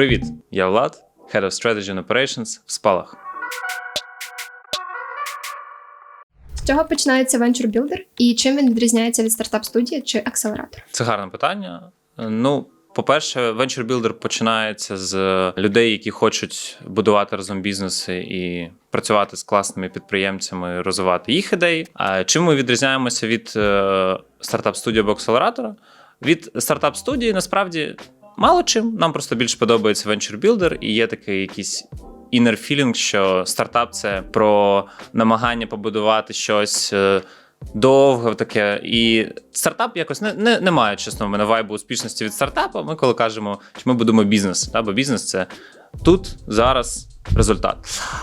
Привіт, я Влад, Head of Strategy and Operations в Спалах. З чого починається Venture Builder і чим він відрізняється від стартап студії чи акселератора? Це гарне питання. Ну, по-перше, Venture Builder починається з людей, які хочуть будувати разом бізнеси і працювати з класними підприємцями, розвивати їх ідеї. А чим ми відрізняємося від е, стартап студії або акселератора? Від стартап студії насправді мало чим. Нам просто більше подобається Venture Builder, і є такий якийсь. Inner feeling, що стартап це про намагання побудувати щось е, довге таке. І стартап якось не, не, не має, чесно, в мене вайбу успішності від стартапу. Ми коли кажемо, що ми будемо бізнес, та, бо бізнес це тут, зараз. Результат.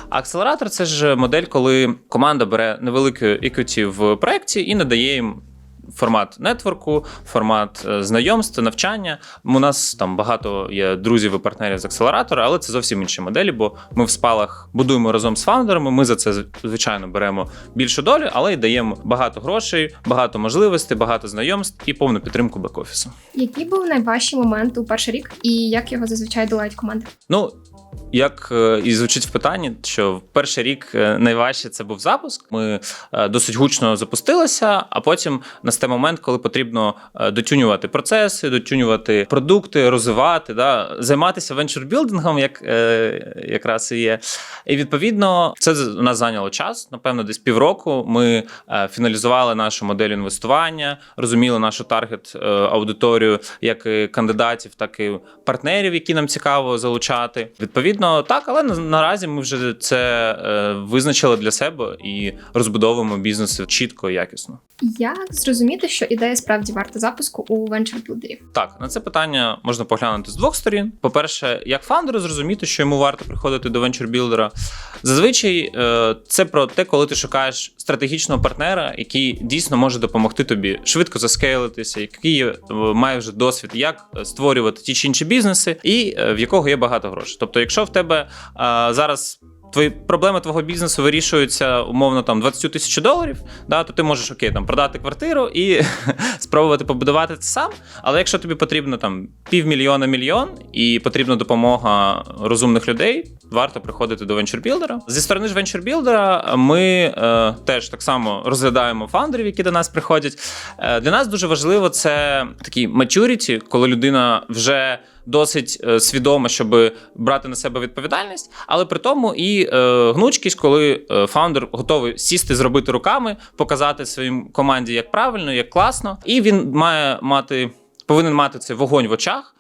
Акселератор це ж модель, коли команда бере невелику equity в проєкті і надає їм формат нетворку, формат е, знайомств, навчання. У нас там багато є друзів і партнерів з акселератора, але це зовсім інші моделі, бо ми в спалах будуємо разом з фаундерами. Ми за це звичайно беремо більшу долю, але й даємо багато грошей, багато можливостей, багато знайомств і повну підтримку бек-офісу. Який був найважчий момент у перший рік, і як його зазвичай долають команди? Ну як е, і звучить в питанні, що в перший рік е, найважче це був запуск. Ми е, досить гучно запустилися, а потім настає момент, коли потрібно дотюнювати процеси, дотюнювати продукти, розвивати, да, займатися венчурбілдингом, як якраз і є. І відповідно це у нас зайняло час. Напевно, десь півроку. Ми фіналізували нашу модель інвестування, розуміли нашу таргет аудиторію як і кандидатів, так і партнерів, які нам цікаво залучати. Відповідно, так, але наразі ми вже це е, визначили для себе і розбудовуємо бізнес чітко і якісно. Як зрозуміти, що ідея справді варта запуску у венчур-білдерів? Так, на це питання можна поглянути з двох сторін. По-перше, як фаундеру зрозуміти, що йому варто приходити до венчур-білдера. Зазвичай е, це про те, коли ти шукаєш стратегічного партнера, який дійсно може допомогти тобі швидко заскейлитися, який е, має вже досвід, як створювати ті чи інші бізнеси, і в якого є багато грошей. Тобто, якщо в тебе зараз твої проблеми твого бізнесу вирішуються умовно там 20 тисяч доларів, да, то ти можеш окей, там продати квартиру і спробувати побудувати це сам. Але якщо тобі потрібно там півмільйона мільйон і потрібна допомога розумних людей, варто приходити до венчурбілдера. Зі сторони ж венчурбілдера ми е, теж так само розглядаємо фаундерів, які до нас приходять. Е, Для нас дуже важливо це такий maturity, коли людина вже досить е, свідома, щоб брати на себе відповідальність, але при тому і е, гнучкість, коли е, фаундер готовий сісти, зробити руками, показати своїм команді як правильно, як класно, і він має мати повинен мати цей вогонь в очах.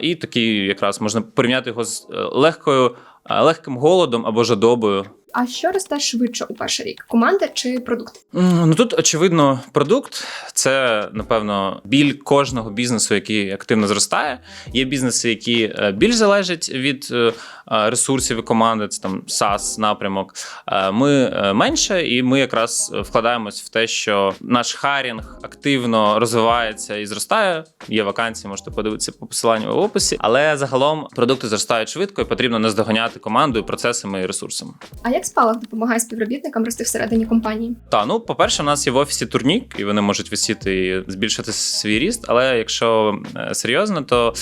І такий якраз можна порівняти його з легкою, легким голодом або жадобою. А що росте швидше у перший рік? Команда чи продукт? Ну тут очевидно, продукт це напевно біль кожного бізнесу, який активно зростає. Є бізнеси, які е, більш залежать від е, ресурсів і команди. Це там SaaS напрямок. Е, ми менше, і ми якраз вкладаємось в те, що наш харінг активно розвивається і зростає. Є вакансії, можете подивитися по посиланню в описі, але загалом продукти зростають швидко і потрібно наздоганяти командою, процесами і ресурсами. А як спалах допомагає співробітникам рости всередині компанії? Та ну, по-перше, у нас є в офісі турнік, і вони можуть висіти і збільшити свій ріст. Але якщо е, серйозно, то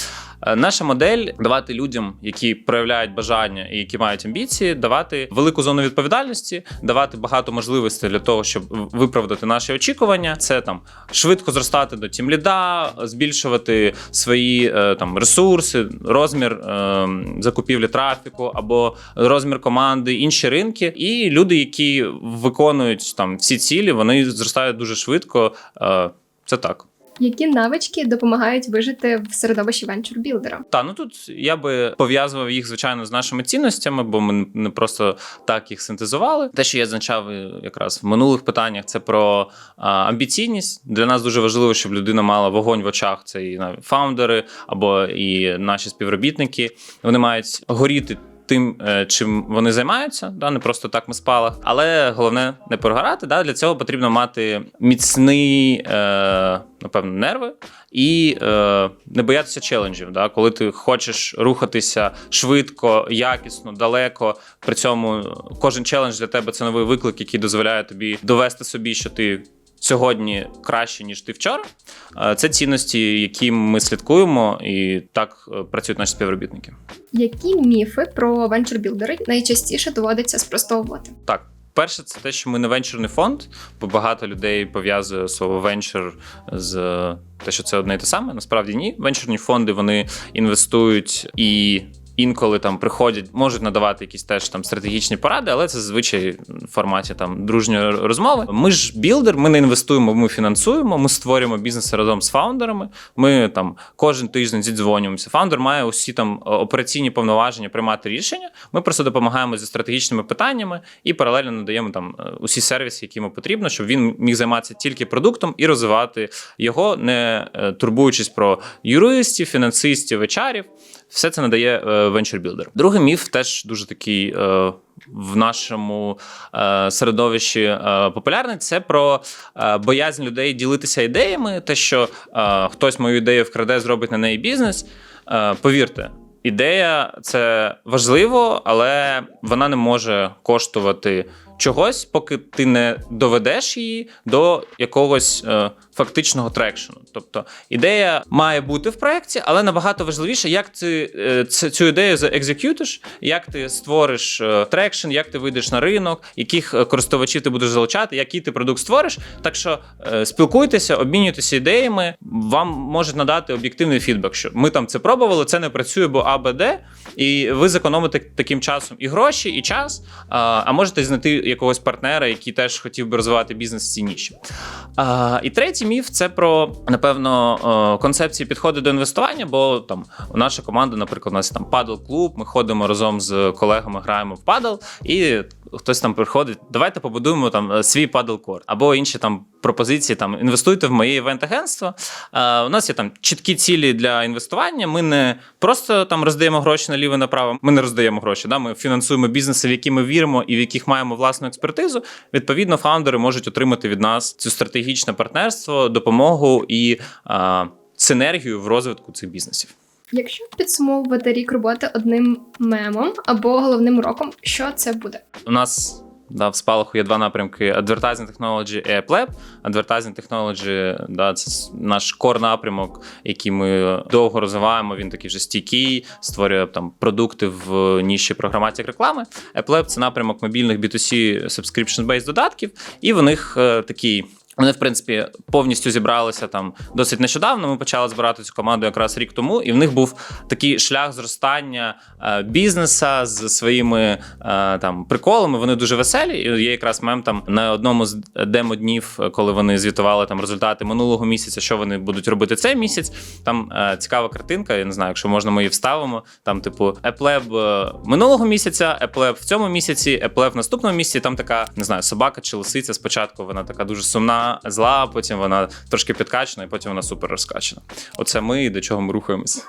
Е, наша модель давати людям, які проявляють бажання і які мають амбіції, давати велику зону відповідальності, давати багато можливостей для того, щоб виправдати наші очікування. Це там швидко зростати до тімліда, збільшувати свої е, там ресурси, розмір е, закупівлі трафіку або розмір команди, інші ринки. І люди, які виконують там всі цілі, вони зростають дуже швидко. Це так. Які навички допомагають вижити в середовищі венчур-білдера? Та ну тут я би пов'язував їх звичайно з нашими цінностями, бо ми не просто так їх синтезували. Те, що я зазначав якраз в минулих питаннях, це про а, амбіційність. Для нас дуже важливо, щоб людина мала вогонь в очах. Це і фаундери або і наші співробітники. Вони мають горіти тим, е, чим вони займаються, да, не просто так ми спалах. Але головне не прогорати. Да, Для цього потрібно мати міцний, е, напевно, нерви і е, не боятися челенджів. Да, Коли ти хочеш рухатися швидко, якісно, далеко. При цьому кожен челендж для тебе це новий виклик, який дозволяє тобі довести собі, що ти сьогодні краще, ніж ти вчора. Е, Це цінності, які ми слідкуємо, і так е, працюють наші співробітники. Які міфи про венчурбілдери найчастіше доводиться спростовувати? Так, перше, це те, що ми не венчурний фонд, бо багато людей пов'язує слово венчур з те, що це одне і те саме. Насправді ні. Венчурні фонди вони інвестують і. Інколи там приходять, можуть надавати якісь теж там стратегічні поради, але це зазвичай в форматі там дружньої розмови. Ми ж білдер, ми не інвестуємо, ми фінансуємо, ми створюємо бізнес разом з фаундерами. Ми там кожен тиждень зідзвонюємося. Фаундер має усі там операційні повноваження приймати рішення. Ми просто допомагаємо зі стратегічними питаннями і паралельно надаємо там е, усі сервіси, які йому потрібно, щоб він міг займатися тільки продуктом і розвивати його, не е, турбуючись про юристів, фінансистів, HR-ів. Все це надає е, Venture Builder. Другий міф теж дуже такий. Е, в нашому е, середовищі популярний це про боязнь людей ділитися ідеями, те, що хтось мою ідею вкраде, зробить на неї бізнес. Повірте, ідея це важливо, але вона не може коштувати чогось, поки ти не доведеш її до якогось фактичного трекшену. Тобто ідея має бути в проєкті, але набагато важливіше, як ти е, цю ідею заекзекютиш, як ти створиш е, трекшн, як ти вийдеш на ринок, яких е, користувачів ти будеш залучати, який ти продукт створиш. Так що спілкуйтеся, обмінюйтеся ідеями. Вам можуть надати об'єктивний фідбек, що ми там це пробували, це не працює, бо А, Б, і ви зекономите таким часом і гроші, і час. А, можете знайти якогось партнера, який теж хотів би розвивати бізнес в цій ніші. І третій міф це про напевно е, концепції підходи до інвестування. Бо там наша команда, наприклад, у нас там падл клуб. Ми ходимо разом з колегами, граємо в падл, і хтось там приходить. Давайте побудуємо там е, свій падл корт або інші там пропозиції. Там інвестуйте в моє івент-агентство. Е, у нас є там чіткі цілі для інвестування. Ми не просто там роздаємо гроші наліво направо. Ми не роздаємо гроші. Да? Ми фінансуємо бізнеси, в які ми віримо і в яких маємо власну експертизу. Відповідно, фаундери можуть отримати від нас цю стратегічне партнерство, допомогу і е, синергію в розвитку цих бізнесів. Якщо підсумовувати рік роботи одним мемом або головним уроком, що це буде? У нас да, в спалаху є два напрямки: Advertising Technology і AppLab. Advertising Technology да, це наш кор напрямок, який ми довго розвиваємо. Він такий вже стійкий, створює там продукти в ніші програматик реклами. AppLab – це напрямок мобільних B2C subscription-based додатків, і в них е, такий. Вони, в принципі, повністю зібралися там досить нещодавно. Ми почали збирати цю команду якраз рік тому, і в них був такий шлях зростання е, бізнеса з своїми е, там приколами. Вони дуже веселі. І є якраз мем там на одному з демо-днів, е, коли вони звітували там результати минулого місяця, що вони будуть робити цей місяць. Там цікава картинка. Я не знаю, якщо можна, ми її вставимо. Там, типу, Еплеб минулого місяця, Еплеб в цьому місяці, Еплеб в наступному місяці. Там така не знаю, собака чи лисиця. Спочатку вона така дуже сумна, зла, потім вона трошки підкачана, і потім вона супер розкачана. Оце ми до чого ми рухаємося.